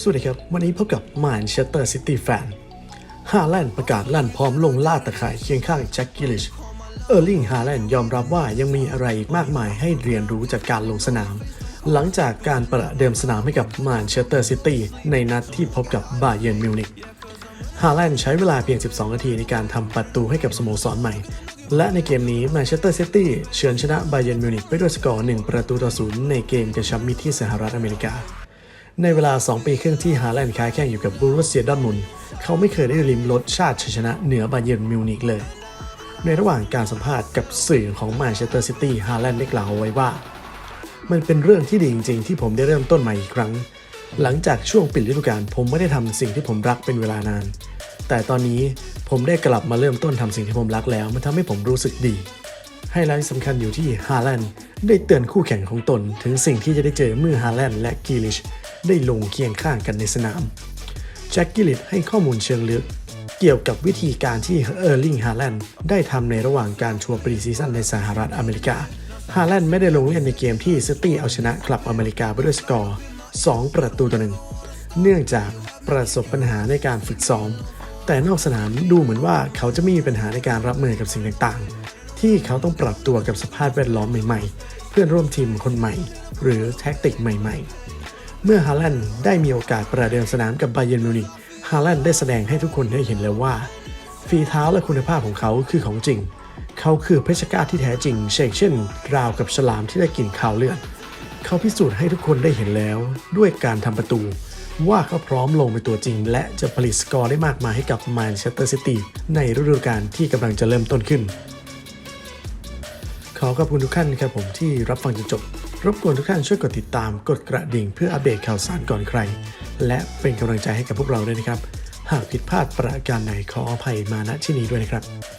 สวัสดีครับ วันนี้พบกับมานเชสเตอร์ซิตี้แฟนฮาแลนด์ประกาศลั่นพร้อมลงล่าตะข่ายเคียงข้างแจ็คกิลิช เออร์ลิงฮาแลนด์ยอมรับว่ายังมีอะไรอีกมากมายให้เรียนรู้จากการลงสนาม หลังจากการประเดิมสนามให้กับมานเชสเตอร์ซิตี้ในนัดที่พบกับบาเยิร์นมิวนิกฮาแลนด์ใช้เวลาเพียง 12 นาทีในการทำประตูให้กับสโมสรใหม่ และในเกมนี้แมนเชสเตอร์ซิตี้เฉือนชนะบาเยิร์นมิวนิกไปด้วยสกอร์ 1 ประตูต่อศูนย์ในเกมกระชับมิตรที่สหรัฐอเมริกา ในเวลา 2 ปีครึ่งที่ฮาแลนด์ค้าแข่งอยู่กับบูรุสเซียดอร์ทมุนเขาไม่เคยได้ริมรสชาติชัยชนะเหนือบาเยิร์นมิวนิกเลย ในระหว่างการสัมภาษณ์กับสื่อของแมนเชสเตอร์ซิตี้ฮาแลนด์ได้กล่าวเอาไว้ว่า มันเป็นเรื่องที่ดีจริงๆ ที่ผมได้เริ่มต้นใหม่อีกครั้ง หลังจากช่วงปิดฤดูกาลผมไม่ได้ทำสิ่งที่ผมรักเป็นเวลานาน แต่ตอนนี้ผมได้กลับมาเริ่มต้นทำสิ่งที่ผมรักแล้ว มันทำให้ผมรู้สึกดีไฮไลท์สำคัญอยู่ที่ฮาแลนด์ได้เตือนคู่แข่งของตนถึงสิ่งที่จะได้เจอเมื่อฮาแลนด์และกีลิช ได้ลงเคียงข้างกันในสนาม แจ็คกิลิตให้ข้อมูลเชิงลึก เกี่ยวกับวิธีการที่เออร์ลิงฮาแลนด์ได้ทำในระหว่างการทัวร์ปรีซีซั่นในสหรัฐอเมริกา ฮาแลนด์ไม่ได้ลงเล่นในเกมที่ซิตี้เอาชนะคลับอเมริกาไปด้วยสกอร์ 2 ประตูต่อหนึ่ง เนื่องจากประสบปัญหาในการฝึกซ้อม แต่นอกสนามดูเหมือนว่าเขาจะไม่มีปัญหาในการรับมือกับสิ่งต่างๆ ที่เขาต้องปรับตัวกับสภาพแวดล้อมใหม่ ๆ เพื่อนร่วมทีมคนใหม่ หรือแท็กติกใหม่ ๆ เมื่อฮาแลนด์ได้มีโอกาสประเดิมสนามกับบาเยนมิวนิกฮาแลนด์ได้แสดงให้ทุกคนได้เห็นแล้วว่า ฝีเท้าและคุณภาพของเขาคือของจริง เขาคือเพชฌฆาตที่แท้จริงเช่นเช่น ราวกับฉลามที่ได้กลิ่นข่าวเลือด เขาพิสูจน์ให้ทุกคนได้เห็นแล้ว ด้วยการทำประตู ว่าเขาพร้อมลงเป็นตัวจริง และจะผลิตสกอร์ได้มากมายให้กับแมนเชสเตอร์ซิตี้ในฤดูกาลที่กำลังจะเริ่มต้นขึ้น ขอขอบคุณทุกท่านครับผมที่รับฟังจนจบ รบกวนทุกท่านช่วยกดติดตาม กดกระดิ่งเพื่ออัปเดตข่าวสารก่อนใคร และเป็นกำลังใจให้กับพวกเราด้วยนะครับ หากผิดพลาดประการไหนขออภัยมาณที่นี้ด้วยนะครับ